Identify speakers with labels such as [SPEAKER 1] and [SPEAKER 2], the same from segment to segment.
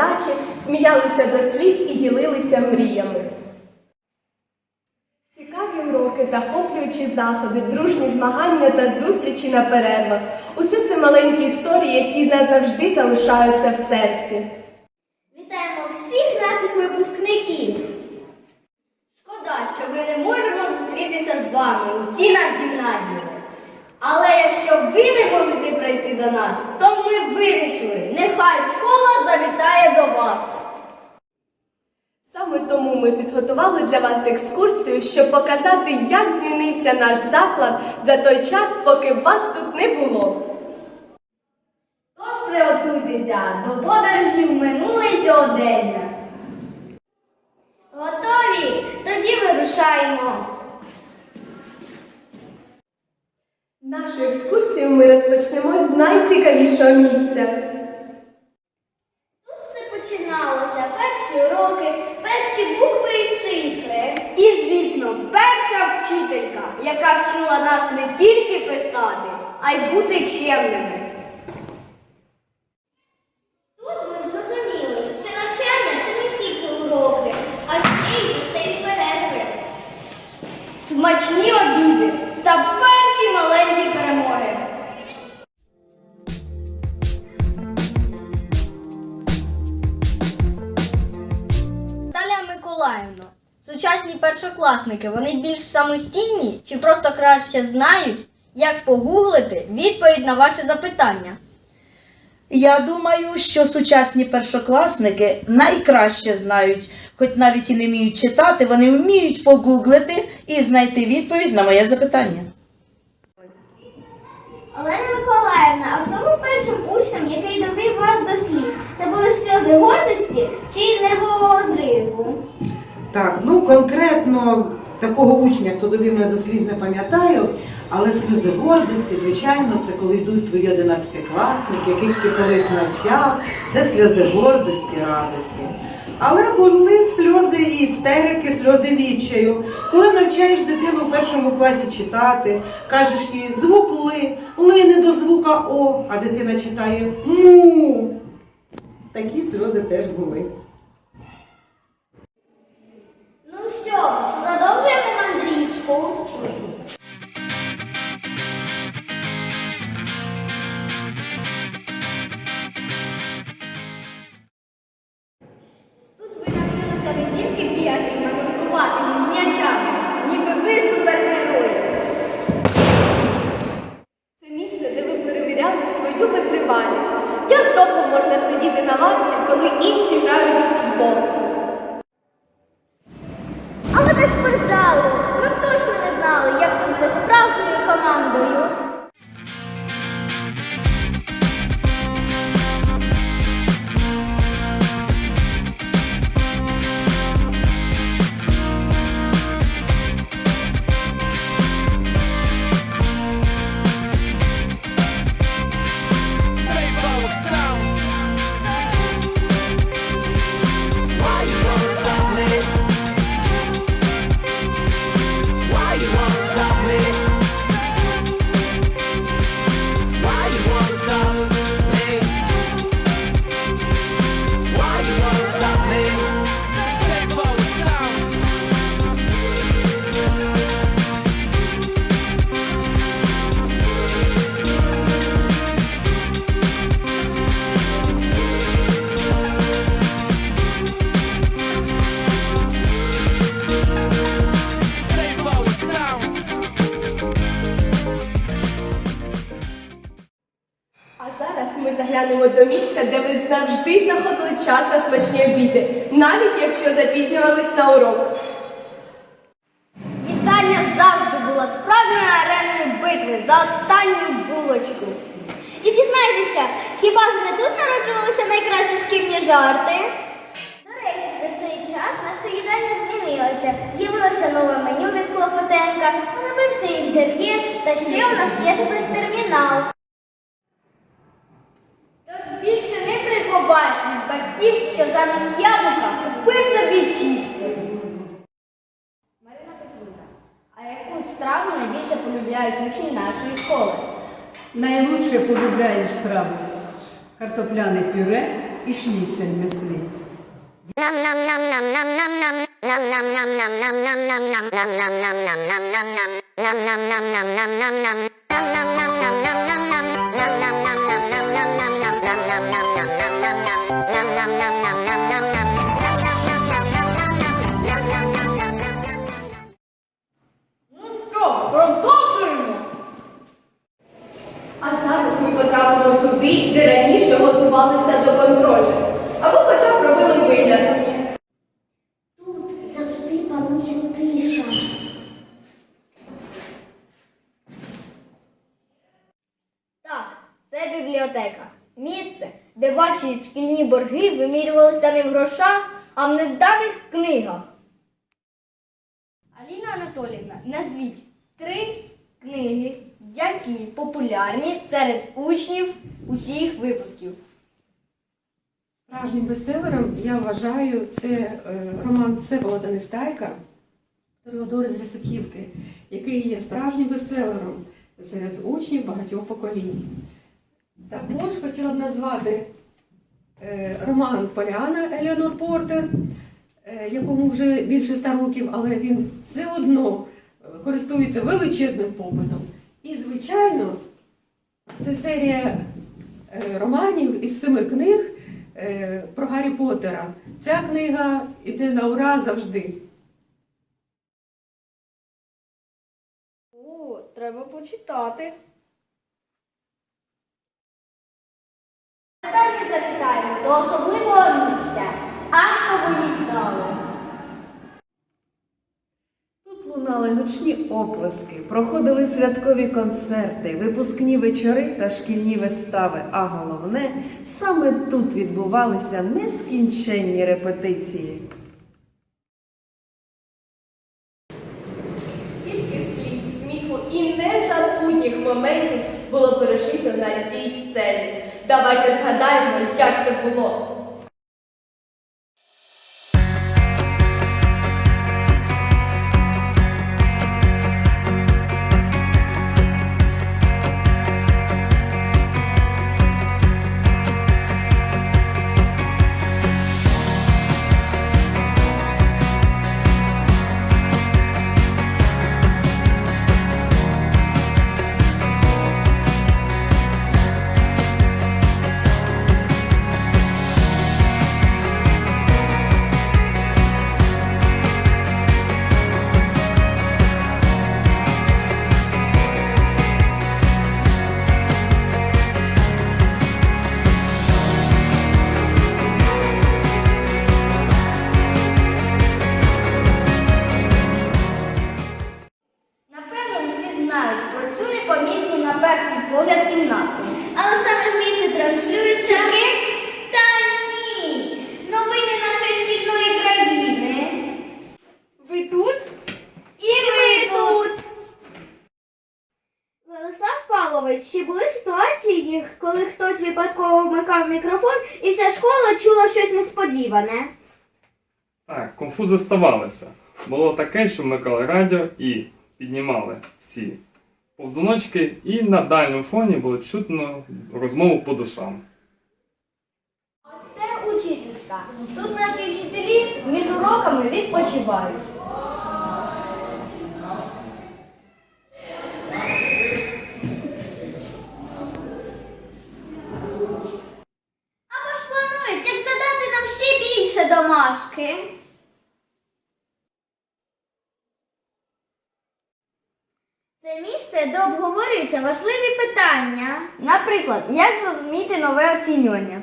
[SPEAKER 1] невдачі, сміялися до сліз і ділилися мріями. Цікаві уроки, захоплюючі заходи, дружні змагання та зустрічі на перервах. Усе це маленькі історії, які назавжди залишаються в серці.
[SPEAKER 2] Вітаємо всіх наших випускників!
[SPEAKER 3] Шкода, що ми не можемо зустрітися з вами у стінах гімназії. Але якщо ви не можете прийти до нас, то ми вирішили, нехай школа завітає до вас.
[SPEAKER 1] Саме тому ми підготували для вас екскурсію, щоб показати, як змінився наш заклад за той час, поки вас тут не було.
[SPEAKER 3] Тож приготуйтеся до подорожі в минуле сьогодення.
[SPEAKER 2] Готові? Тоді вирушаємо.
[SPEAKER 1] Нашу екскурсію ми розпочнемо з найцікавішого місця.
[SPEAKER 2] Тут все починалося. Перші уроки, перші букви і цифри.
[SPEAKER 3] І, звісно, перша вчителька, яка вчила нас не тільки писати, а й бути чемними.
[SPEAKER 4] Першокласники, вони більш самостійні чи просто краще знають, як погуглити відповідь на ваше запитання?
[SPEAKER 5] Я думаю, що сучасні першокласники найкраще знають, хоч навіть і не вміють читати, вони вміють погуглити і знайти відповідь на моє запитання.
[SPEAKER 2] Олена Миколаївна, а хто був першим учнем, який довів вас до сліз? Це були сльози гордості чи нервового зриву?
[SPEAKER 6] Так, ну конкретно такого учня, хто довів мене до сліз, не пам'ятаю, але сльози гордості, звичайно, це коли йдуть твої одинадцятикласники, яких ти колись навчав, це сльози гордості, радості. Але були сльози і істерики, сльози відчаю. Коли навчаєш дитину в першому класі читати, кажеш їй звук ли, ли не до звука О, а дитина читає му. Такі сльози теж були.
[SPEAKER 1] Час смачні обіди, навіть якщо запізнювались на урок.
[SPEAKER 3] Їдальня завжди була справжньою ареною битви за останню булочку.
[SPEAKER 2] І зізнайтеся, хіба ж не тут народжувалися найкращі шкільні жарти? До речі, за цей час наша їдальня змінилася. З'явилося нове меню від Клопотенка, оновився інтер'єр, та ще у нас є тепер термінал.
[SPEAKER 3] Тож більше не побачимо батьків, що замість яблука купив собі чіпси. Марина Петрівна, а яку страву найбільше полюбляють учні нашої школи?
[SPEAKER 7] Найлучше полюбляєш страву картопляне пюре і шніцель м'ясний.
[SPEAKER 3] Ну
[SPEAKER 1] готувалися до контролю. Або хоча б робили вигляд.
[SPEAKER 2] Тут завжди панує тиша.
[SPEAKER 3] Так, це бібліотека. Місце, де ваші шкільні борги вимірювалися не в грошах, а в незданих книгах. Аліна Анатоліївна, назвіть три книги, які популярні серед учнів усіх випусків.
[SPEAKER 8] Справжнім бестселером я вважаю це е, роман Всеволода Нестайка Тореодори з Лісуківки, який є справжнім бестселером серед учнів багатьох поколінь. Також хотіла б назвати е, роман Поліана Елеонор Портер, е, якому вже більше ста років, але він все одно користується величезним попитом. І, звичайно, це серія романів із семи книг про Гаррі Поттера. Ця книга йде на ура завжди.
[SPEAKER 3] О, треба почитати. Тепер ми завітаємо до особливого місця актової зали.
[SPEAKER 9] Тут лунали гучні оплески, проходили святкові концерти, випускні вечори та шкільні вистави. А головне, саме тут відбувалися нескінченні репетиції.
[SPEAKER 1] Скільки сліз, сміху і незабутніх моментів було пережито на цій сцені. Давайте згадаємо, як це було.
[SPEAKER 2] Хтось випадково вмикав мікрофон і вся школа чула щось несподіване?
[SPEAKER 10] Так, конфузи ставалися. Було таке, що вмикали радіо і піднімали всі повзуночки, і на дальньому фоні було чутно розмову по душам.
[SPEAKER 3] Ось це учительська. Тут наші вчителі між уроками відпочивають.
[SPEAKER 2] Або ж планують, як задати нам ще більше домашки. Це місце, де обговорюються важливі питання.
[SPEAKER 3] Наприклад, як зрозуміти нове оцінювання?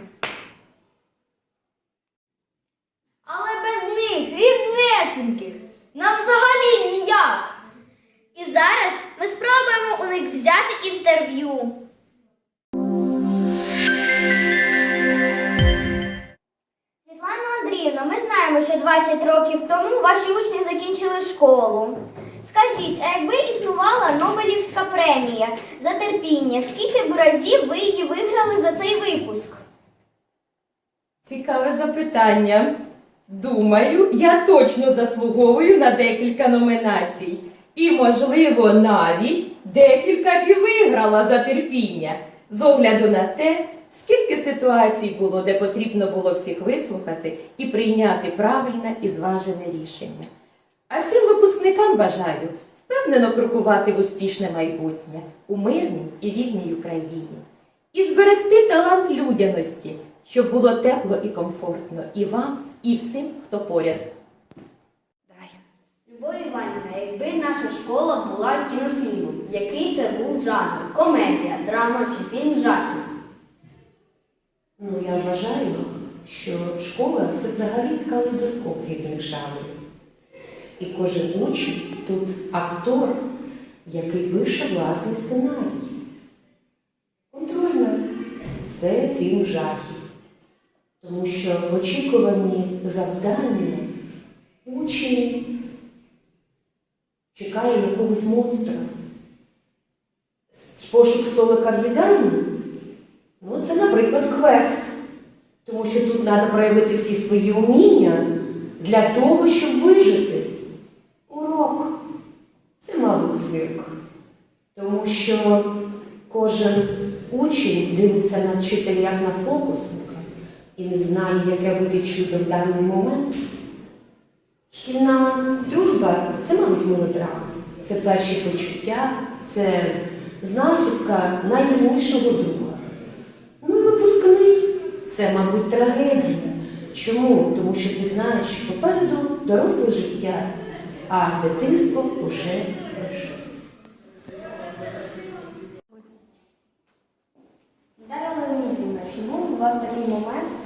[SPEAKER 3] Але без них, ріднесеньких, нам взагалі ніяк.
[SPEAKER 2] І зараз ми спробуємо у них взяти інтерв'ю. Знаємо, що 20 років тому ваші учні закінчили школу. Скажіть, а якби існувала Нобелівська премія за терпіння, скільки б разів ви її виграли за цей випуск?
[SPEAKER 11] Цікаве запитання. Думаю, я точно заслуговую на декілька номінацій. І, можливо, навіть декілька б виграла за терпіння, з огляду на те, скільки ситуацій було, де потрібно було всіх вислухати і прийняти правильне і зважене рішення. А всім випускникам бажаю впевнено крокувати в успішне майбутнє у мирній і вільній Україні і зберегти талант людяності, щоб було тепло і комфортно і вам, і всім, хто поряд.
[SPEAKER 3] Любов Іванівна, якби наша школа була кінофільмом, який це був жанр? Комедія, драма чи фільм жахів?
[SPEAKER 12] Ну, я вважаю, що школа це взагалі калейдоскоп різних жанрів. І кожен учень тут актор, який пише власний сценарій. Контрольна це фільм жахів. Тому що в очікуванні завдання учень чекає якогось монстра. Пошук столика в їдальні Ну, це, наприклад, квест. Тому що тут треба проявити всі свої уміння для того, щоб вижити. Урок це, мабуть, цирк. Тому що кожен учень дивиться на вчителя як на фокусника і не знає, яке буде чудо в даний момент. Шкільна дружба це, мабуть, мелодрама. Це перші почуття, це знахідка найвільнішого друга. Ну і випускний це, мабуть, трагедія. Чому? Тому що ти знаєш, що попереду доросле життя, а дитинство уже пройшло.
[SPEAKER 2] Наталя Леонідівна, був у вас такий момент,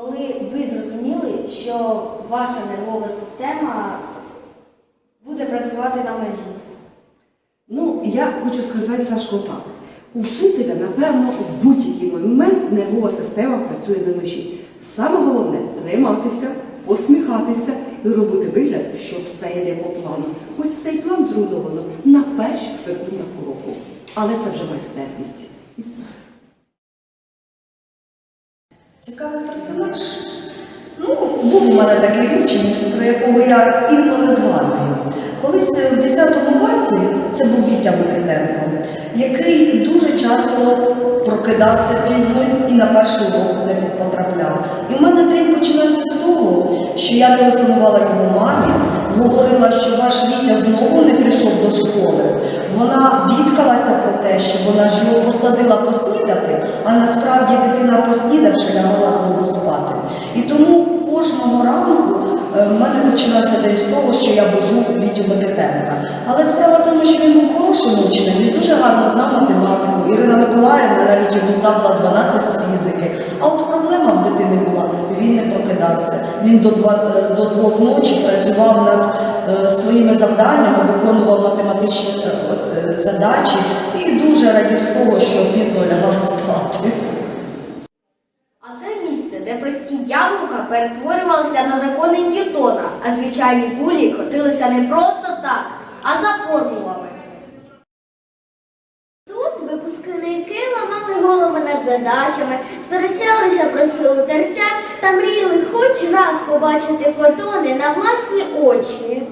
[SPEAKER 2] коли ви зрозуміли, що ваша нервова система буде працювати на межі?
[SPEAKER 13] Ну, я хочу сказати Сашко так. У вчителя, напевно, в будь-який момент нервова система працює на межі. Саме головне триматися, посміхатися і робити вигляд, що все йде по плану. Хоч цей план зруйновано на перших секундах уроку. Але це вже майстерність.
[SPEAKER 5] Цікавий персонаж. Ну, був у мене такий учень, про якого я інколи згадую. Колись в 10 класі це був Вітя Микитенко, який дуже часто прокидався пізно і на перший урок не потрапляв. І в мене день починався з того, що я телефонувала його мамі, говорила, що ваш Вітя знову не прийшов до школи. Вона бідкалася про те, що вона ж його посадила поснідати, а насправді дитина поснідавши лягала знову спати. І тому кожного ранку в мене починався день з того, що я божу Вітю Микитенка. Але справа в тому, що він був хорошим учнем, він дуже гарно знав математику. Ірина Миколаївна навіть йому ставила 12 з фізики. А от проблема в дитини була, він не прокидався. Він до, два, е, до двох ночі працював над е, своїми завданнями, виконував математичні е, е, задачі і дуже радів з того, що пізно лягав спати.
[SPEAKER 3] А це місце, де прості яблука перетворювалися на закони Ньютона, а звичайні кулі котилися не просто так, а за формулами.
[SPEAKER 2] Тут випускники ламали голови над задачами, спересялися про силу терця та мріяли хоч раз побачити фотони на власні очі.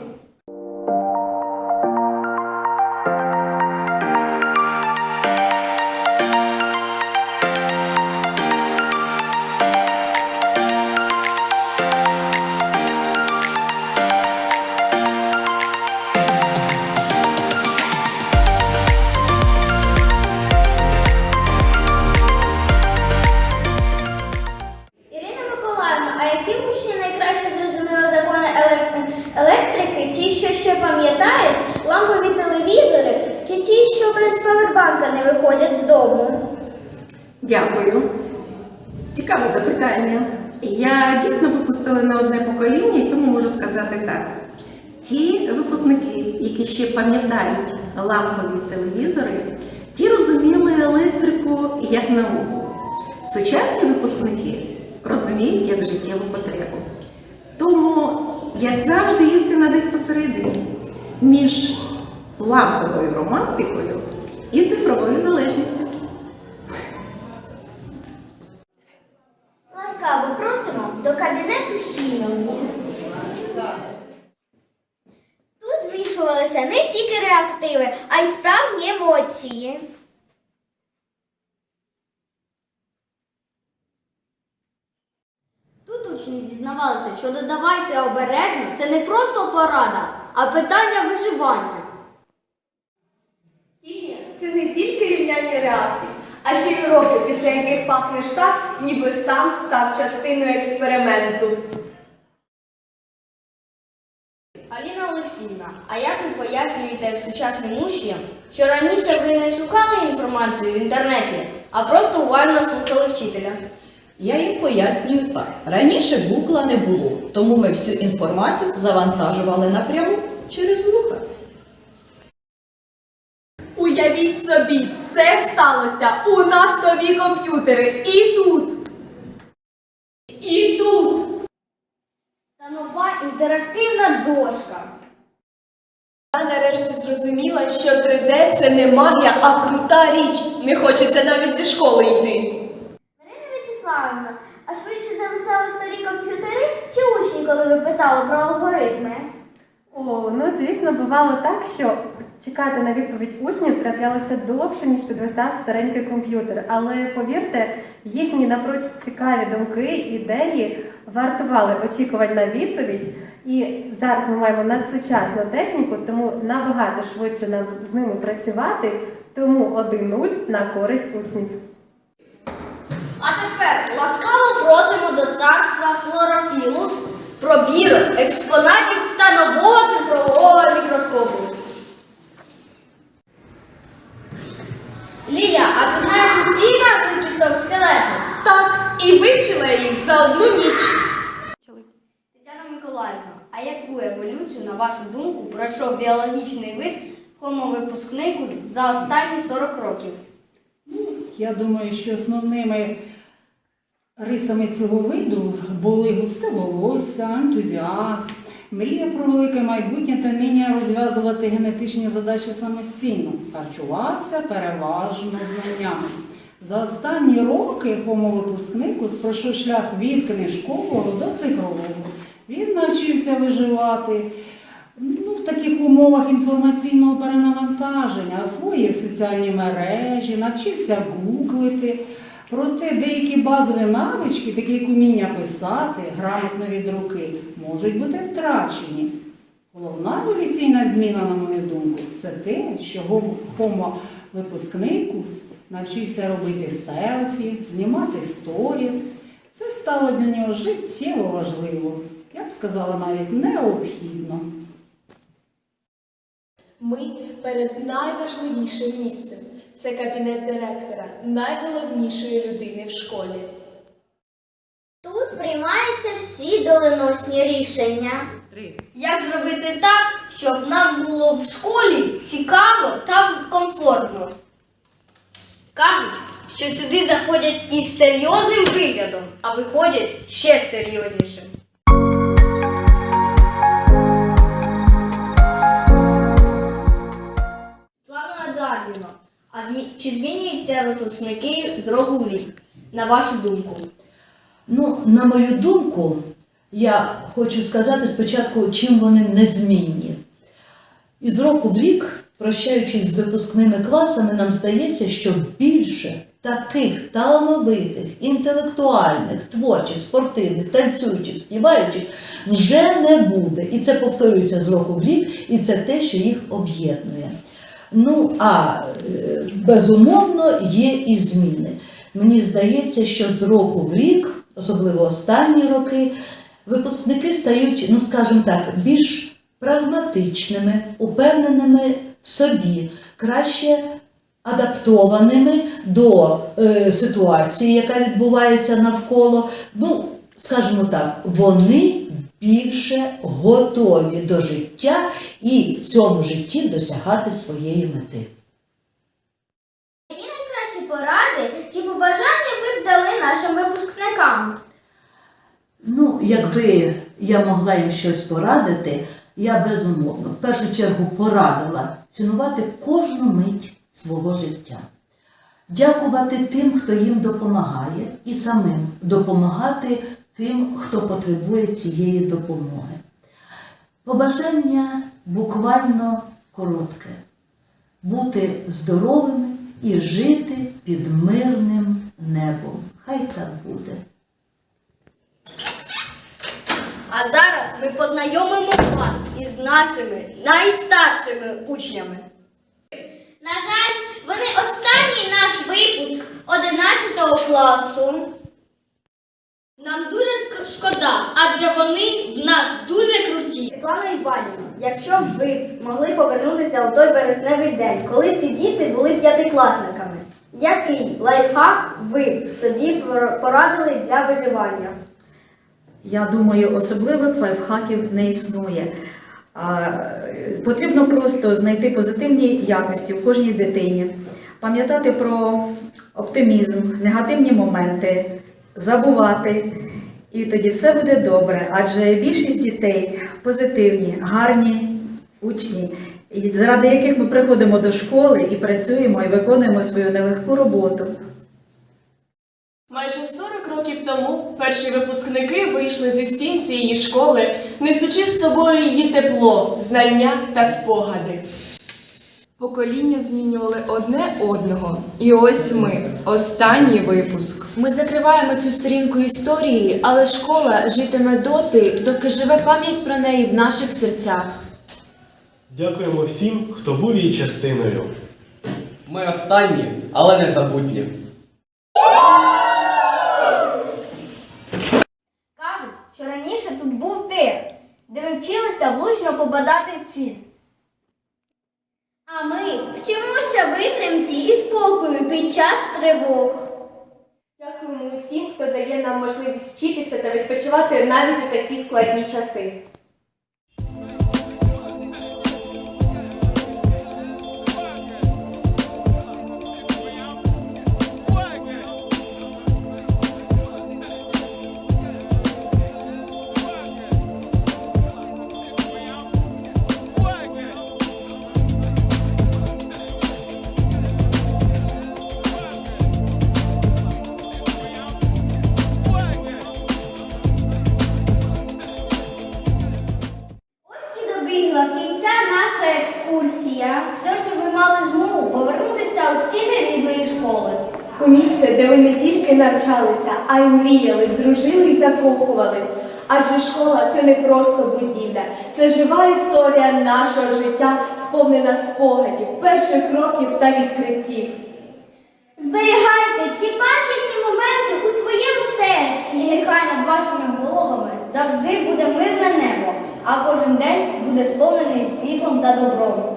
[SPEAKER 2] Які ще пам'ятають лампові телевізори, ті
[SPEAKER 8] розуміли електрику як науку. Сучасні випускники розуміють як життєву потребу. Тому, як завжди, істина десь посередині між ламповою романтикою і цифровою залежністю.
[SPEAKER 2] Ласкаво просимо до кабінету хімії. Тут змішувалися не тільки а й справжні емоції.
[SPEAKER 3] Тут учні зізнавалися, що додавайте обережно це не просто порада, а питання виживання.
[SPEAKER 1] Хімія це не тільки рівняння реакцій, а ще й уроки, після яких пахнеш так, ніби сам став частиною експерименту.
[SPEAKER 4] Аліна а як ви пояснюєте сучасним учням, що раніше ви не шукали інформацію в інтернеті, а просто уважно слухали вчителя?
[SPEAKER 14] Я їм пояснюю так. Раніше гугла не було, тому ми всю інформацію завантажували напряму через вуха.
[SPEAKER 1] Уявіть собі, це сталося у нас нові комп'ютери. І тут. І тут.
[SPEAKER 3] Та нова інтерактивна дошка.
[SPEAKER 1] Я нарешті зрозуміла, що 3D це не магія, а крута річ. Не хочеться навіть зі школи йти.
[SPEAKER 2] Марина Вячеславівна, а швидше зависали старі комп'ютери чи учні, коли ви питали про алгоритми?
[SPEAKER 8] О, ну звісно, бувало так, що чекати на відповідь учнів траплялося довше, ніж підвисав старенький комп'ютер. Але повірте, їхні напроч цікаві думки, ідеї вартували очікувань на відповідь. І зараз ми маємо надсучасну техніку, тому набагато швидше нам з ними працювати. Тому 1-0 на користь учнів.
[SPEAKER 3] А тепер ласкаво просимо до царства хлорофілу, пробірок, експонатів та нового цифрового мікроскопу. Ліля, а ти знаєш усі назви кісток скелету?
[SPEAKER 1] Так, і вивчила їх за одну ніч.
[SPEAKER 3] Тетяна Миколаївна, а яку еволюцію, на вашу біологічний вид хомо-випускнику за останні 40 років?
[SPEAKER 15] Я думаю, що основними рисами цього виду були густе волосся, ентузіазм, мрія про велике майбутнє та вміння розв'язувати генетичні задачі самостійно, харчувався переважно знаннями. За останні роки homo-випускник пройшов шлях від книжкового до цифрового. Він навчився виживати ну, в таких умовах інформаційного перенавантаження, освоїв соціальні мережі, навчився гуглити. Проте деякі базові навички, такі як уміння писати, грамотно від руки, можуть бути втрачені. Головна еволюційна зміна, на мою думку, це те, що Homo випускникус навчився робити селфі, знімати сторіс. Це стало для нього життєво важливо. Я б сказала навіть необхідно.
[SPEAKER 1] Ми перед найважливішим місцем. Це кабінет директора, найголовнішої людини в школі.
[SPEAKER 2] Тут приймаються всі доленосні рішення.
[SPEAKER 3] Як зробити так, щоб нам було в школі цікаво та комфортно? Кажуть, що сюди заходять із серйозним виглядом, а виходять ще серйознішим. Чи змінюються випускники з року в рік, на вашу думку?
[SPEAKER 14] Ну, на мою думку, я хочу сказати спочатку, чим вони незмінні. Із року в рік, прощаючись з випускними класами, нам здається, що більше таких талановитих, інтелектуальних, творчих, спортивних, танцюючих, співаючих вже не буде. І це повторюється з року в рік, і це те, що їх об'єднує. Ну, а е, безумовно є і зміни. Мені здається, що з року в рік, особливо останні роки, випускники стають, ну скажімо так, більш прагматичними, упевненими в собі, краще адаптованими до е, ситуації, яка відбувається навколо. Ну, скажімо так, вони більше готові до життя і в цьому житті досягати своєї мети.
[SPEAKER 2] Які найкращі поради чи побажання ви б дали нашим випускникам?
[SPEAKER 14] Ну, якби я могла їм щось порадити, я безумовно в першу чергу порадила цінувати кожну мить свого життя, дякувати тим, хто їм допомагає, і самим допомагати тим, хто потребує цієї допомоги. Побажання буквально коротке. бути здоровими і жити під мирним небом. Хай так буде.
[SPEAKER 3] А зараз ми познайомимо вас із нашими найстаршими учнями.
[SPEAKER 2] На жаль, вони останній наш випуск 11 класу.
[SPEAKER 3] Нам дуже шкода, адже вони в нас дуже круті. Світлана Іванівна, якщо б ви могли повернутися у той вересневий день, коли ці діти були п'ятикласниками, який лайфхак ви б собі порадили для виживання?
[SPEAKER 16] Я думаю, особливих лайфхаків не існує. А, Потрібно просто знайти позитивні якості в кожній дитині, пам'ятати про оптимізм, негативні моменти, забувати. І тоді все буде добре, адже більшість дітей позитивні, гарні учні, заради яких ми приходимо до школи і працюємо і виконуємо свою нелегку роботу.
[SPEAKER 17] Майже 40 років тому перші випускники вийшли зі стін цієї школи, несучи з собою її тепло, знання та спогади.
[SPEAKER 18] Покоління змінювали одне одного. І ось ми, останній випуск.
[SPEAKER 19] Ми закриваємо цю сторінку історії, але школа житиме доти, доки живе пам'ять про неї в наших серцях.
[SPEAKER 20] Дякуємо всім, хто був її частиною.
[SPEAKER 21] Ми останні, але не забутні.
[SPEAKER 3] Кажуть, що раніше тут був тир, де ви вчилися влучно попадати в ціль.
[SPEAKER 2] А ми вчимося витримці і спокою під час тривог.
[SPEAKER 1] Дякуємо усім, хто дає нам можливість вчитися та відпочивати навіть у такі складні часи. У місце, де ви не тільки навчалися, а й мріяли, дружили і закохувались. Адже школа це не просто будівля, це жива історія нашого життя, сповнена спогадів, перших кроків та відкриттів.
[SPEAKER 2] Зберігайте ці пам'ятні моменти у своєму серці.
[SPEAKER 3] І нехай над вашими головами завжди буде мирне небо, а кожен день буде сповнений світлом та добром.